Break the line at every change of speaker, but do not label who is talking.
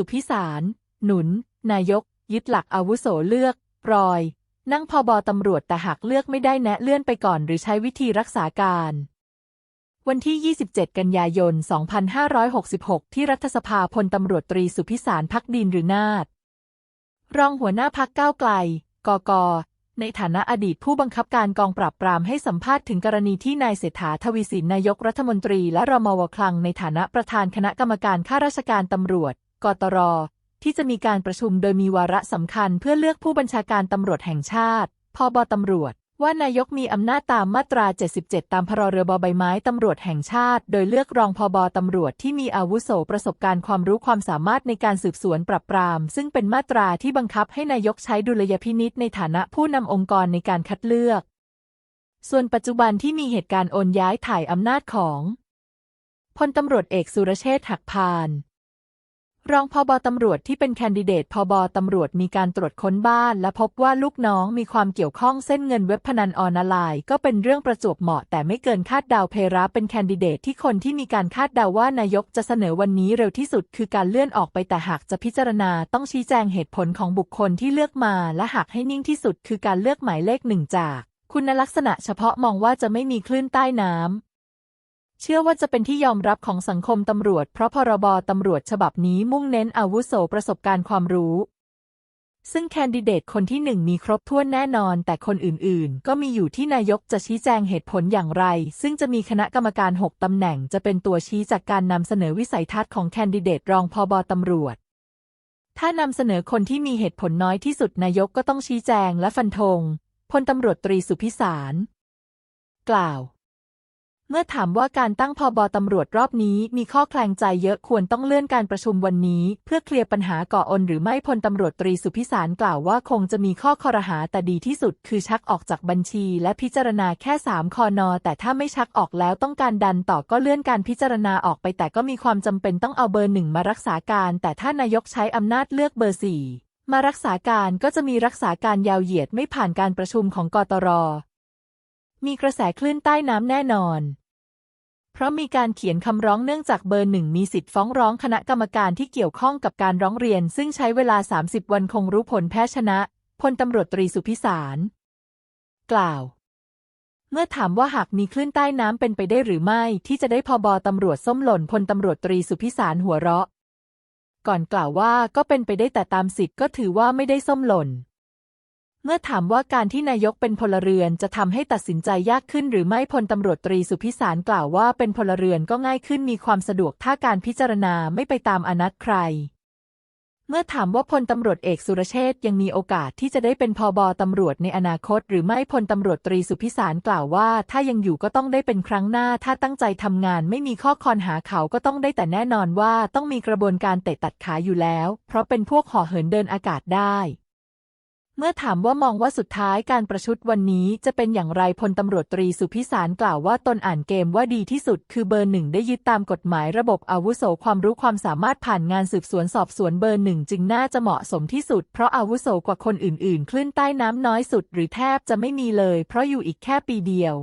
สุพิสาร หนุน นายก ยึดหลักอาวุโสเลือก รอย นั่งพอบตำรวจแต่หากเลือกไม่ได้แนะเลื่อนไปก่อนหรือใช้วิธีรักษาการ วันที่ 27 กันยายน 2566 ที่รัฐสภาพลตำรวจตรีสุพิสารพักดินหรือนาฏรองหัวหน้าพักก้าวไกล กก ในฐานะอดีตผู้บังคับการกองปราบปรามให้สัมภาษณ์ถึงกรณีที่นายเศรษฐาทวีสินนายกรัฐมนตรีและรมวคลังในฐานะประธานคณะกรรมการข้าราชการตำรวจ กตร ที่จะมีการประชุมโดยมีวาระสำคัญเพื่อเลือกผู้บัญชาการตำรวจแห่งชาติพบตำรวจ ว่านายกมีอำนาจตามมาตรา 77 ตามพรเรือบใบไม้ตำรวจแห่งชาติ โดยเลือกรองพบตำรวจที่มีอาวุโสประสบการณ์ความรู้ความสามารถในการสืบสวนปราบปราม ซึ่งเป็นมาตราที่บังคับให้นายกใช้ดุลยพินิษในฐานะผู้นำองค์กรในการคัดเลือก ส่วนปัจจุบันที่มีเหตุการณ์โอนย้ายถ่ายอำนาจของพลตำรวจเอกสุรเชษฐ์หักพาน รองพอบตำรวจที่เป็นแคนดิเดตพอบตำรวจมีการตรวจค้นบ้าน และพบว่าลูกน้องมีความเกี่ยวข้องเส้นเงินเว็บพนันออนไลน์ก็เป็นเรื่องประจวบเหมาะแต่ไม่เกินคาดเดาเพระเป็นแคนดิเดตที่คนที่มีการคาดเดาว่านายกจะเสนอวันนี้เร็วที่สุด คือการเลื่อนออกไปแต่หากจะพิจารณาต้องชี้แจงเหตุผลของบุคคลที่เลือกมา และหากให้นิ่งที่สุด คือการเลือกหมายเลขหนึ่งจาก คุณลักษณะเฉพาะมองว่าจะไม่มีคลื่นใต้น้ำ เชื่อว่าจะเป็นที่ยอมรับของสังคมตำรวจ เพราะพรบตำรวจฉบับนี้มุ่งเน้นอาวุโสประสบการณ์ความรู้ ซึ่งแคนดิเดตคนที่หนึ่งมีครบถ้วนแน่นอน แต่คนอื่นๆ ก็มีอยู่ที่นายกจะชี้แจงเหตุผลอย่างไร ซึ่งจะมีคณะกรรมการ 6 ตำแหน่งจะเป็นตัวชี้จากการนำเสนอวิสัยทัศน์ของแคนดิเดตรองพอบตำรวจถ้านำเสนอคนที่มีเหตุผลน้อยที่สุดนายกก็ต้องชี้แจงและฟันธงพลตำรวจตรีสุพิสาร กล่าว เมื่อถามว่าการตั้งพอบตำรวจรอบนี้มีข้อแคลงใจเยอะควรต้องเลื่อนการประชุมวันนี้ เพื่อเคลียร์ปัญหาก่ออนหรือไม่พลตำรวจตรีสุพิสารกล่าวว่าคงจะมีข้อคอรหาแต่ดีที่สุด คือชักออกจากบัญชี และพิจารณาแค่3คอนอแต่ถ้าไม่ชักออกแล้วต้องการดันต่อก็เลื่อนการพิจารณาออกไป แต่ก็มีความจำเป็นต้องเอาเบอร์หนึ่งมารักษาการ แต่ถ้านายกใช้อำนาจเลือกเบอร์สี่มารักษาการก็จะมีรักษาการยาวเหยียดไม่ผ่านการประชุมของกตร มีกระแสคลื่นใต้น้ำแน่นอน เพราะมีการเขียนคำร้องเนื่องจากเบอร์หนึ่งมีสิทธิ์ฟ้องร้องคณะกรรมการที่เกี่ยวข้องกับการร้องเรียน ซึ่งใช้เวลา 30 วันคงรู้ผลแพ้ชนะพลตำรวจตรีสุพิสาร กล่าว เมื่อถามว่าหากมีคลื่นใต้น้ำเป็นไปได้หรือไม่ที่จะได้พบตำรวจส้มหล่นพลตำรวจตรีสุพิสารหัวเราะ ก่อนกล่าวว่าก็เป็นไปได้แต่ตามสิทธิ์ก็ถือว่าไม่ได้ส้มหล่น มื่อถามว่าการที่นายกเป็นพลเรือนจะทำให้ตัดสินใจยากขึ้นหรือไม่พลตำรวจตรีสุพิสารกล่าวว่าเป็นพลเรือนก็ง่ายขึ้นมีความสะดวกถ้าการพิจารณาไม่ไปตามอนัตใคร เมื่อถามว่าพลตำรวจเอกสุรเชษยังมีโอกาสที่จะได้เป็นพบตำรวจในอนาคต หรือไม่พลตำรวจตรีสุพิสารกล่าวว่า ถ้ายังอยู่ก็ต้องได้เป็นครั้งหน้า ถ้าตั้งใจทำงานไม่มีข้อคอนหาเขาก็ต้องได้แต่แน่นอนว่าต้องมีกระบวนการเตะตัดขาอยู่แล้ว เพราะเป็นพวกห่อเหินเดินอากาศได้ เมื่อถามว่ามองว่าสุดท้ายการประชุดวันนี้จะเป็นอย่างไรพลตำรวจตรีสุพิสารกล่าวว่าตนอ่านเกมว่าดีที่สุด คือเบอร์หนึ่งได้ยึดตามกฎหมายระบบอาวุโสความรู้ความสามารถผ่านงานสืบสวนสอบสวนเบอร์หนึ่งจึงน่าจะเหมาะสมที่สุด เพราะอาวุโสกว่าคนอื่นๆ คลื่นใต้น้ำน้อยสุด หรือแทบจะไม่มีเลย เพราะอยู่อีกแค่ปีเดียว